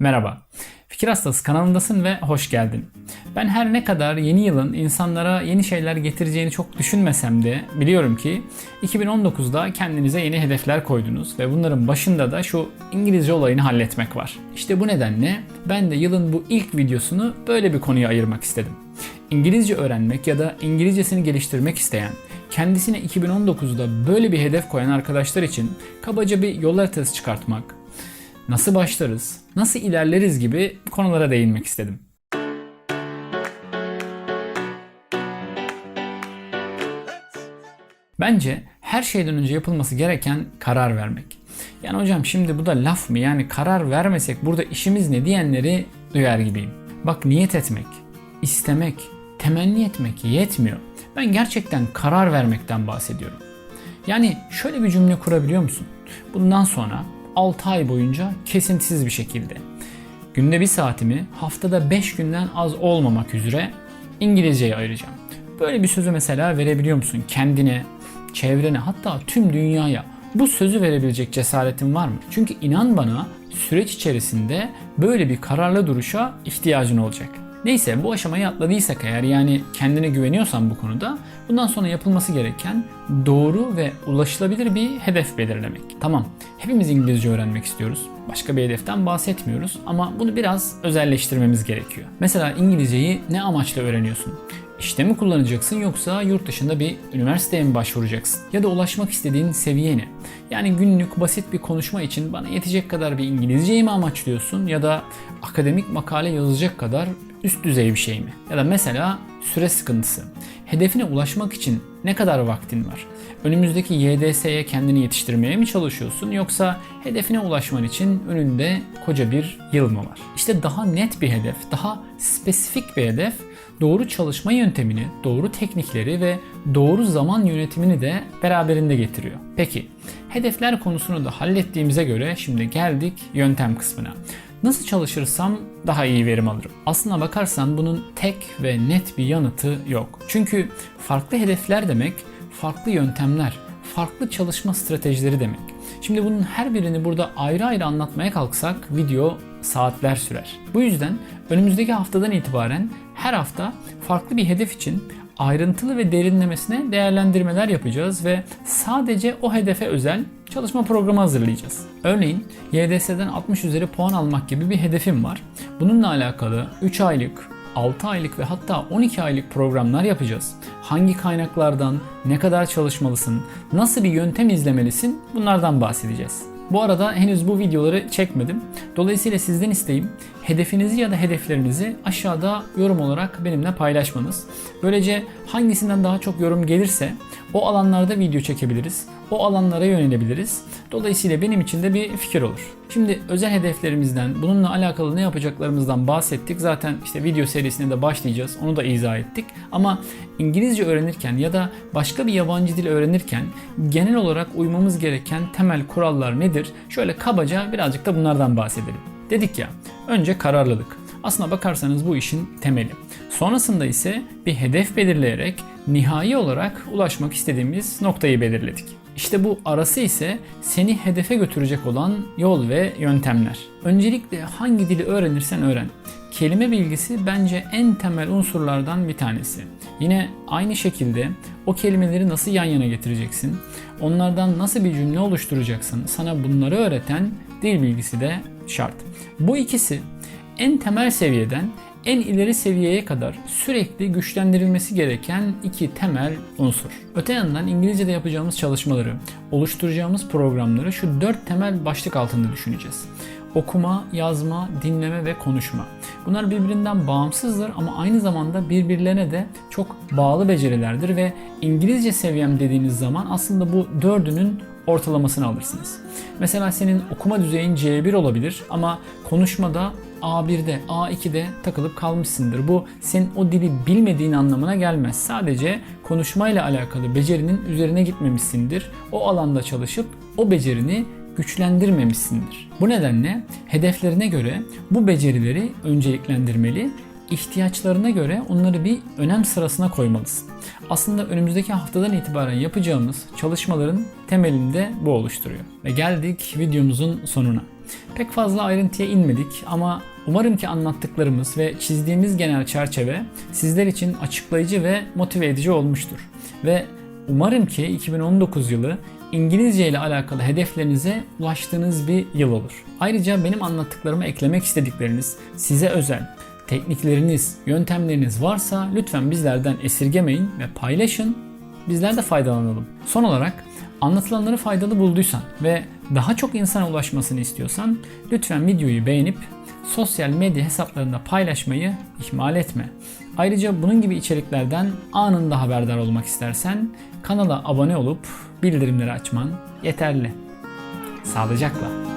Merhaba. Fikir Hastası kanalındasın ve hoş geldin. Ben her ne kadar yeni yılın insanlara yeni şeyler getireceğini çok düşünmesem de biliyorum ki 2019'da kendinize yeni hedefler koydunuz ve bunların başında da şu İngilizce olayını halletmek var. İşte bu nedenle ben de yılın bu ilk videosunu böyle bir konuya ayırmak istedim. İngilizce öğrenmek ya da İngilizcesini geliştirmek isteyen, kendisine 2019'da böyle bir hedef koyan arkadaşlar için kabaca bir yol haritası çıkartmak, nasıl başlarız, nasıl ilerleriz gibi konulara değinmek istedim. Bence her şeyden önce yapılması gereken karar vermek. Yani hocam şimdi bu da laf mı? Yani karar vermesek burada işimiz ne diyenleri duyar gibiyim. Bak niyet etmek, istemek, temenni etmek yetmiyor. Ben gerçekten karar vermekten bahsediyorum. Yani şöyle bir cümle kurabiliyor musun? Bundan sonra 6 ay boyunca kesintisiz bir şekilde günde bir saatimi haftada 5 günden az olmamak üzere İngilizceye ayıracağım. Böyle bir sözü mesela verebiliyor musun kendine, çevrene hatta tüm dünyaya? Bu sözü verebilecek cesaretin var mı? Çünkü inan bana süreç içerisinde böyle bir kararlı duruşa ihtiyacın olacak. Neyse bu aşamayı atladıysak eğer yani kendine güveniyorsan bu konuda bundan sonra yapılması gereken doğru ve ulaşılabilir bir hedef belirlemek. Tamam hepimiz İngilizce öğrenmek istiyoruz. Başka bir hedeften bahsetmiyoruz ama bunu biraz özelleştirmemiz gerekiyor. Mesela İngilizceyi ne amaçla öğreniyorsun? İşte mi kullanacaksın yoksa yurt dışında bir üniversiteye mi başvuracaksın? Ya da ulaşmak istediğin seviye ne? Yani günlük basit bir konuşma için bana yetecek kadar bir İngilizceyi mi amaçlıyorsun ya da akademik makale yazacak kadar üst düzey bir şey mi? Ya da mesela süre sıkıntısı. Hedefine ulaşmak için ne kadar vaktin var? Önümüzdeki YDS'ye kendini yetiştirmeye mi çalışıyorsun yoksa hedefine ulaşman için önünde koca bir yıl mı var? İşte daha net bir hedef, daha spesifik bir hedef doğru çalışma yöntemini, doğru teknikleri ve doğru zaman yönetimini de beraberinde getiriyor. Peki, hedefler konusunu da hallettiğimize göre şimdi geldik yöntem kısmına. Nasıl çalışırsam daha iyi verim alırım. Aslına bakarsan bunun tek ve net bir yanıtı yok. Çünkü farklı hedefler demek farklı yöntemler, farklı çalışma stratejileri demek. Şimdi bunun her birini burada ayrı ayrı anlatmaya kalksak video saatler sürer. Bu yüzden önümüzdeki haftadan itibaren her hafta farklı bir hedef için ayrıntılı ve derinlemesine değerlendirmeler yapacağız ve sadece o hedefe özel çalışma programı hazırlayacağız. Örneğin YDS'den 60 üzeri puan almak gibi bir hedefim var. Bununla alakalı 3 aylık, 6 aylık ve hatta 12 aylık programlar yapacağız. Hangi kaynaklardan, ne kadar çalışmalısın, nasıl bir yöntem izlemelisin bunlardan bahsedeceğiz. Bu arada henüz bu videoları çekmedim. Dolayısıyla sizden isteğim hedefinizi ya da hedeflerinizi aşağıda yorum olarak benimle paylaşmanız. Böylece hangisinden daha çok yorum gelirse o alanlarda video çekebiliriz. O alanlara yönelebiliriz. Dolayısıyla benim için de bir fikir olur. Şimdi özel hedeflerimizden, bununla alakalı ne yapacaklarımızdan bahsettik. Zaten işte video serisine de başlayacağız. Onu da izah ettik. Ama İngilizce öğrenirken ya da başka bir yabancı dil öğrenirken genel olarak uymamız gereken temel kurallar nedir? Şöyle kabaca birazcık da bunlardan bahsedelim. Dedik ya, önce kararlılık. Aslına bakarsanız bu işin temeli. Sonrasında ise bir hedef belirleyerek nihai olarak ulaşmak istediğimiz noktayı belirledik. İşte bu arası ise seni hedefe götürecek olan yol ve yöntemler. Öncelikle hangi dili öğrenirsen öğren. Kelime bilgisi bence en temel unsurlardan bir tanesi. Yine aynı şekilde o kelimeleri nasıl yan yana getireceksin? Onlardan nasıl bir cümle oluşturacaksın? Sana bunları öğreten dil bilgisi de şart. Bu ikisi en temel seviyeden en ileri seviyeye kadar sürekli güçlendirilmesi gereken iki temel unsur. Öte yandan İngilizce'de yapacağımız çalışmaları, oluşturacağımız programları şu dört temel başlık altında düşüneceğiz. Okuma, yazma, dinleme ve konuşma. Bunlar birbirinden bağımsızdır ama aynı zamanda birbirlerine de çok bağlı becerilerdir ve İngilizce seviyem dediğiniz zaman aslında bu dördünün ortalamasını alırsınız. Mesela senin okuma düzeyin C1 olabilir ama konuşmada A1'de, A2'de takılıp kalmışsındır. Bu senin o dili bilmediğin anlamına gelmez. Sadece konuşmayla alakalı becerinin üzerine gitmemişsindir. O alanda çalışıp o becerini güçlendirmemişsindir. Bu nedenle hedeflerine göre bu becerileri önceliklendirmeli, ihtiyaçlarına göre onları bir önem sırasına koymalısın. Aslında önümüzdeki haftadan itibaren yapacağımız çalışmaların temelinde bu oluşturuyor. Ve geldik videomuzun sonuna. Pek fazla ayrıntıya inmedik ama umarım ki anlattıklarımız ve çizdiğimiz genel çerçeve sizler için açıklayıcı ve motive edici olmuştur. Ve umarım ki 2019 yılı İngilizce ile alakalı hedeflerinize ulaştığınız bir yıl olur. Ayrıca benim anlattıklarıma eklemek istedikleriniz, size özel teknikleriniz, yöntemleriniz varsa lütfen bizlerden esirgemeyin ve paylaşın. Bizler de faydalanalım. Son olarak anlatılanları faydalı bulduysan ve daha çok insana ulaşmasını istiyorsan lütfen videoyu beğenip sosyal medya hesaplarında paylaşmayı ihmal etme. Ayrıca bunun gibi içeriklerden anında haberdar olmak istersen kanala abone olup bildirimleri açman yeterli. Sağlıcakla.